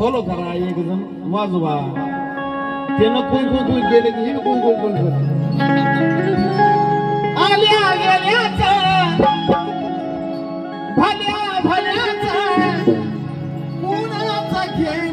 Follow करा एक जण वाजवा. त्यानं कुई कुई कुई केलं की हे कुई कुई आल्या गेल्याचा. भल्या भल्याचा. कुणाचा घेणं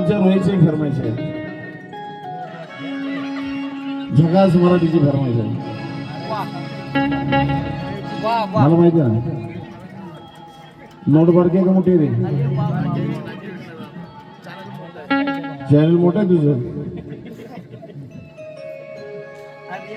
आमच्या रोहीची एक फरमाईश आहे. झकास मराठीची फरमाईश आहे. मला माहिती आहे. नोट बारके का मोठी रे. चॅनल मोठं आहे तुझं. अरे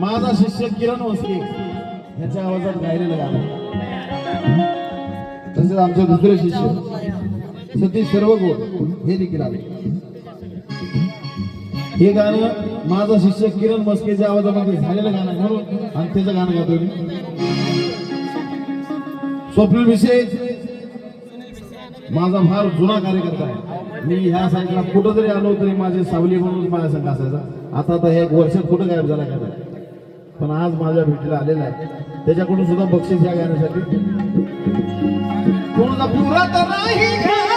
माझा शिष्य किरण वसके याच्या आवाजात गायलेलं गाणं. तसेच आमचे दुसरे शिष्य. सतीश सर्व हे देखील आले. हे गाणं माझा शिष्य किरण मस्केच्या आवाजामध्ये झालेलं गाणं म्हणून आणि त्याचं गाणं गातो मी. स्वप्नील विशेष माझा फार जुना कार्यकर्ता आहे. मी ह्या संघाला कुठं जरी आलो तरी माझे सावली म्हणून माझ्या संघ असायचा. आता तर हे वर्षात कुठं गायब झाला काय माहीत. पण आज माझ्या भेटीला आलेला आहे त्याच्याकडून सुद्धा बक्षीस या गाण्यासाठी. कोणाचा पुरा तर नाही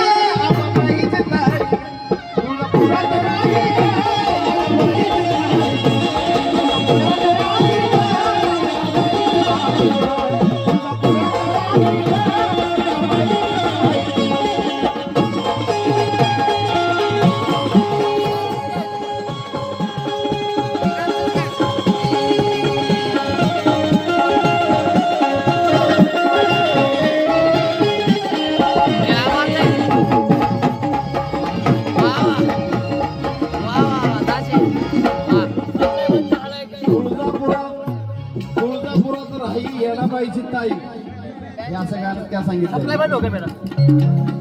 नाही या सगळ्यांना त्या सांगितलं बंद हो गया मेरा.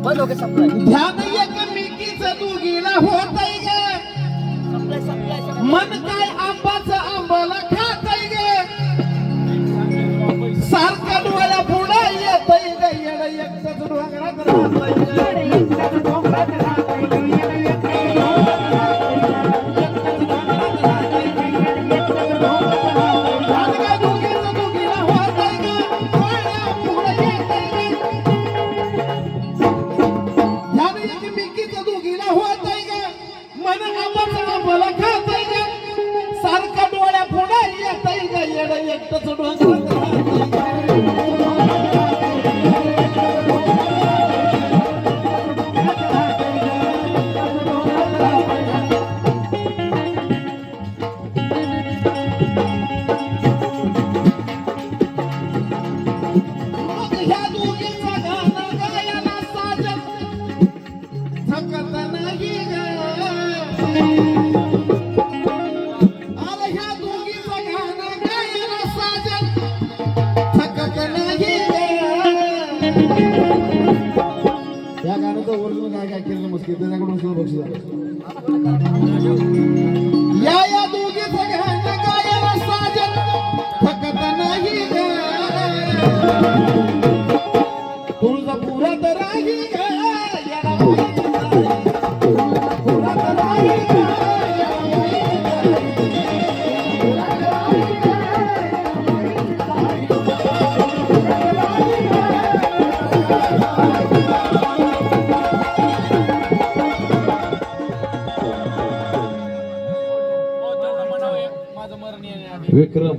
बंद हो गया ध्यान नाही सारखा डोळ्या फोडा येता येईल का येडा एकटच डोळा त्या गाण्याचा ओरिजिनल काय काय केलं मस्त त्याच्याकडून सुद्धा बक्षीस विक्रम.